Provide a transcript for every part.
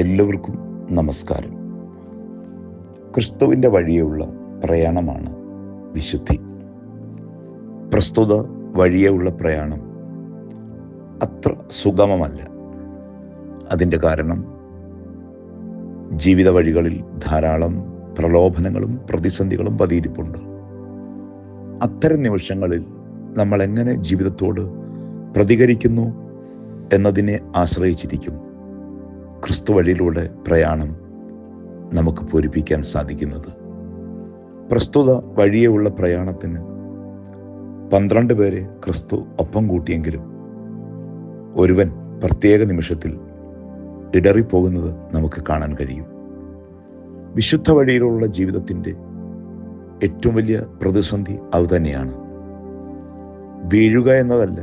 എല്ലാവർക്കും നമസ്കാരം. ക്രിസ്തുവിന്റെ വഴിയുള്ള പ്രയാണമാണ് വിശുദ്ധി. പ്രസ്തുത വഴിയുള്ള പ്രയാണം അത്ര സുഗമമല്ല. അതിന്റെ കാരണം ജീവിത വഴികളിൽ ധാരാളം പ്രലോഭനങ്ങളും പ്രതിസന്ധികളും പതിയിരിപ്പുണ്ട്. അത്തരം നിമിഷങ്ങളിൽ നമ്മൾ എങ്ങനെ ജീവിതത്തോട് പ്രതികരിക്കുന്നു എന്നതിനെ ആശ്രയിച്ചിരിക്കും. ക്രിസ്തു വഴിയിലൂടെ പ്രയാണം നമുക്ക് പൂരിപ്പിക്കാൻ സാധിക്കുന്നത്. പ്രസ്തുത വഴിയുള്ള പ്രയാണത്തിന് പന്ത്രണ്ട് പേരെ ക്രിസ്തു ഒപ്പം കൂട്ടിയെങ്കിലും ഒരുവൻ പ്രത്യേക നിമിഷത്തിൽ ഇടറിപ്പോകുന്നത് നമുക്ക് കാണാൻ കഴിയും. വിശുദ്ധ വഴിയിലുള്ള ജീവിതത്തിന്റെ ഏറ്റവും വലിയ പ്രതിസന്ധി അത് തന്നെയാണ്. വീഴുക എന്നതല്ല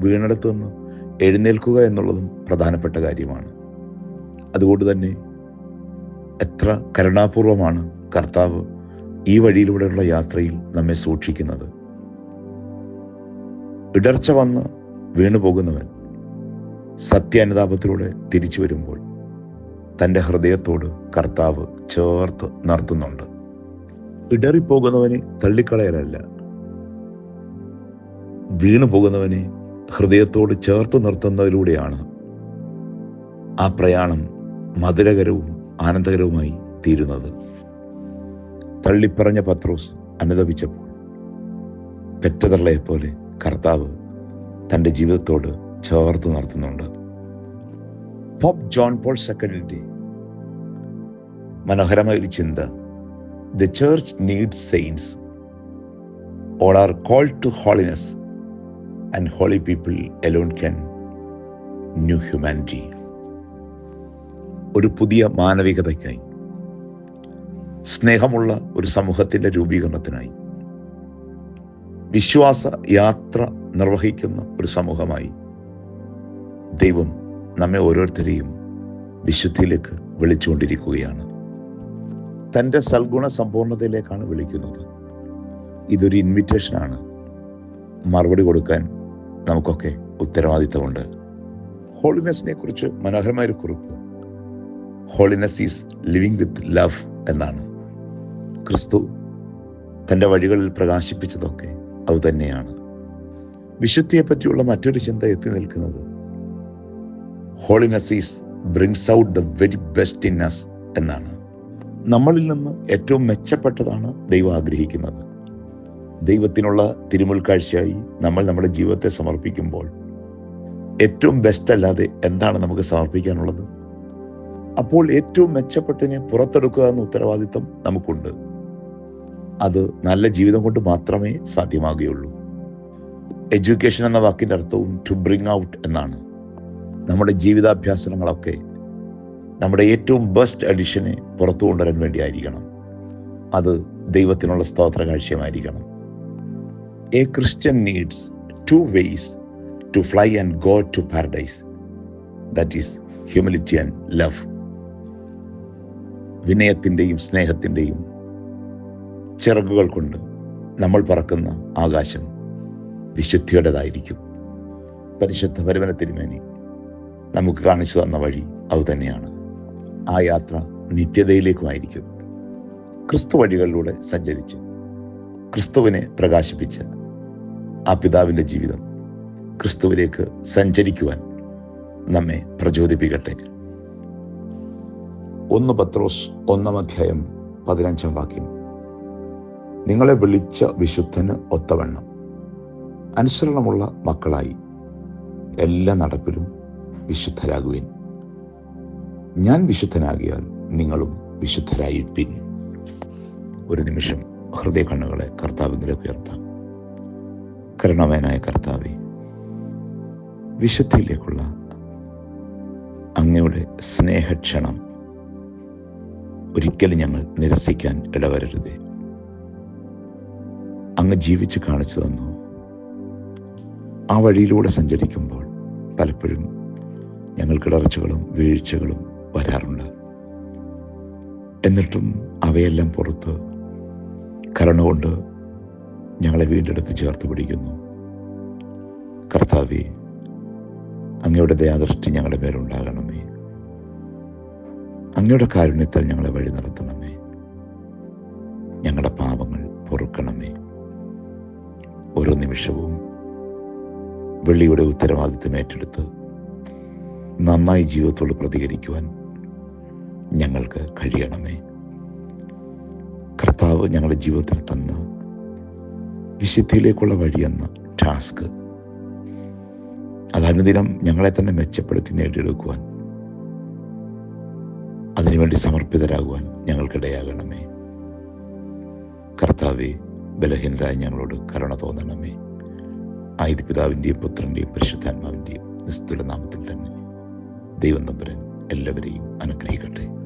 വീണെടുത്തു നിന്ന് എഴുന്നേൽക്കുക എന്നുള്ളതും പ്രധാനപ്പെട്ട കാര്യമാണ്. അതുകൊണ്ട് തന്നെ എത്ര കരുണാപൂർവമാണ് കർത്താവ് ഈ വഴിയിലൂടെയുള്ള യാത്രയിൽ നമ്മെ സൂക്ഷിക്കുന്നത്. ഇടർച്ച വന്ന് വീണു പോകുന്നവൻ സത്യാനുതാപത്തിലൂടെ തിരിച്ചു വരുമ്പോൾ തന്റെ ഹൃദയത്തോട് കർത്താവ് ചേർത്ത് നടത്തുന്നുണ്ട്. ഇടറിപ്പോകുന്നവനെ തള്ളിക്കളയലല്ല. വീണു പോകുന്നവനെ ഹൃദയത്തോട് ചേർത്ത് നിർത്തുന്നതിലൂടെയാണ് ആ പ്രയാണം മധുരകരവും ആനന്ദകരവുമായി തീരുന്നത്. തള്ളിപ്പറഞ്ഞ പത്രോസ് അനുദപിച്ചപ്പോൾ പെറ്റതള്ളയെപ്പോലെ കർത്താവ് തന്റെ ജീവിതത്തോട് ചേർത്ത് നിർത്തുന്നുണ്ട് പോപ്പ് ജോൺ പോൾ സെക്കൻഡിന്റെ മനോഹരമായ ഒരു ചിന്ത. The church needs saints all are called to holiness and holy people alone can new humanity. ഒരു പുതിയ മാനവികതയ്ക്കായി. സ്നേഹമുള്ള ഒരു സമൂഹത്തിന്റെ രൂപീകരണത്തിനായി. വിശ്വാസ യാത്ര നിർവഹിക്കുന്ന ഒരു സമൂഹമായി ദൈവം നമ്മെ ഓരോരുത്തരെയും വിശുദ്ധിയിലേക്ക് വിളിച്ചുകൊണ്ടിരിക്കുകയാണ്. തന്റെ സൽഗുണ സമ്പൂർണതയിലേക്കാണ് വിളിക്കുന്നത്. ഇതൊരു ഇൻവിറ്റേഷനാണ്. മറുപടി കൊടുക്കാൻ നമുക്കൊക്കെ ഉത്തരവാദിത്തമുണ്ട്. ഹോളിനെസ്സിനെ കുറിച്ച് മനോഹരമായൊരു കുറിപ്പ്. Holiness is living with love എന്നാണ്. ക്രിസ്തു തന്റെ വഴികളിൽ പ്രകാശിപ്പിച്ചതൊക്കെ അതുതന്നെയാണ് വിശുദ്ധിയെ പറ്റിയുള്ള മറ്റൊരു ചിന്ത എത്തി നിൽക്കുന്നത് holiness is brings out the very best in us എന്നാണ്. നമ്മളിൽ നിന്ന് ഏറ്റവും മെച്ചപ്പെട്ടതാണ് ദൈവം ആഗ്രഹിക്കുന്നത്. ദൈവത്തിനുള്ള തിരുമുൽക്കാഴ്ചയായി നമ്മൾ നമ്മുടെ ജീവിതത്തെ സമർപ്പിക്കുമ്പോൾ ഏറ്റവും ബെസ്റ്റ് അല്ലാതെ എന്താണ് നമുക്ക് സമർപ്പിക്കാനുള്ളത്? അപ്പോൾ ഏറ്റവും മെച്ചപ്പെട്ടതിനെ പുറത്തെടുക്കുക എന്ന ഉത്തരവാദിത്തം നമുക്കുണ്ട്. അത് നല്ല ജീവിതം കൊണ്ട് മാത്രമേ സാധ്യമാകുകയുള്ളൂ. എഡ്യൂക്കേഷൻ എന്ന വാക്കിന്റെ അർത്ഥവും ടു ബ്രിങ് ഔട്ട് എന്നാണ്. നമ്മുടെ ജീവിതാഭ്യാസങ്ങളൊക്കെ നമ്മുടെ ഏറ്റവും ബെസ്റ്റ് അഡിഷനെ പുറത്തു കൊണ്ടുവരാൻ വേണ്ടിയായിരിക്കണം. അത് ദൈവത്തിനുള്ള സ്തോത്ര കാഴ്ചയമായിരിക്കണം. A Christian needs two ways to fly and go to paradise that is humility and love വിനയത്തിന്റെയും സ്നേഹത്തിന്റെയും ചിറകുകൾ കൊണ്ട് നമ്മൾ പറക്കുന്ന ആകാശം വിശുദ്ധിയുടേതായിരിക്കും. പരിശുദ്ധ പരമന തിരുമേനി നമുക്ക് കാണിച്ചു തന്ന വഴി അതുതന്നെയാണ് ആ യാത്ര നിത്യതയിലേക്കുമായിരിക്കും. ക്രിസ്തു വഴികളിലൂടെ സഞ്ചരിച്ച് ക്രിസ്തുവിനെ പ്രകാശിപ്പിച്ച് ആ പിതാവിന്റെ ജീവിതം ക്രിസ്തുവിലേക്ക് സഞ്ചരിക്കുവാൻ നമ്മെ പ്രചോദിപ്പിക്കട്ടെ. ഒന്ന് പത്രോസ് ഒന്നാം അധ്യായം പതിനഞ്ചാം വാക്യം. നിങ്ങളെ വിളിച്ച വിശുദ്ധന് ഒത്തവണ്ണം. അനുസരണമുള്ള മക്കളായി എല്ലാ നടപ്പിലും വിശുദ്ധരാകുവിൻ. ഞാൻ വിശുദ്ധനാകിയാൽ നിങ്ങളും വിശുദ്ധരായിരിപ്പിൻ. ഒരു നിമിഷം ഹൃദയ കണ്ണുകളെ കർത്താവിലേക്ക് ഉയർത്താം. കരുണവേനായ കർത്താവെ വിശുദ്ധിയിലേക്കുള്ള അങ്ങയുടെ സ്നേഹക്ഷണം ഒരിക്കലും ഞങ്ങൾ നിരസിക്കാൻ ഇടവരരുതേ. അങ്ങ് ജീവിച്ച് കാണിച്ചു തന്നു. ആ വഴിയിലൂടെ സഞ്ചരിക്കുമ്പോൾ പലപ്പോഴും ഞങ്ങൾ കിടർച്ചകളും വീഴ്ചകളും വരാറുണ്ട്. എന്നിട്ടും അവയെല്ലാം പുറത്ത് കരുണ കൊണ്ട് ഞങ്ങളെ വീണ്ടെടുത്ത് ചേർത്ത് പിടിക്കുന്നു. കർത്താവെ അങ്ങയുടെ ദയാദൃഷ്ടി ഞങ്ങളുടെ മേലുണ്ടാകണമേ അങ്ങയുടെ കാരുണ്യത്തിൽ ഞങ്ങളെ വഴി നടത്തണമേ. ഞങ്ങളുടെ പാപങ്ങൾ പൊറുക്കണമേ. ഓരോ നിമിഷവും വെള്ളിയുടെ ഉത്തരവാദിത്തം ഏറ്റെടുത്ത് നന്നായി ജീവിതത്തോട് പ്രതികരിക്കുവാൻ ഞങ്ങൾക്ക് കഴിയണമേ. കർത്താവ് ഞങ്ങളുടെ ജീവിതത്തിൽ തന്ന വിശുദ്ധിയിലേക്കുള്ള വഴിയെന്ന ടാസ്ക്. അതനുദിനം ഞങ്ങളെ തന്നെ മെച്ചപ്പെടുത്തി നേടിയെടുക്കുവാൻ അതിനുവേണ്ടി സമർപ്പിതരാകുവാൻ ഞങ്ങൾക്കിടയാകണമേ. കർത്താവെ ബലഹീനരായ ഞങ്ങളോട് കരുണ തോന്നണമേ. ആയത് പിതാവിന്റെയും പുത്രന്റെയും പരിശുദ്ധാത്മാവിന്റെയും നിസ്തുല നാമത്തിൽ തന്നെ ദൈവം നമ്പരൻ എല്ലാവരെയും അനുഗ്രഹിക്കട്ടെ.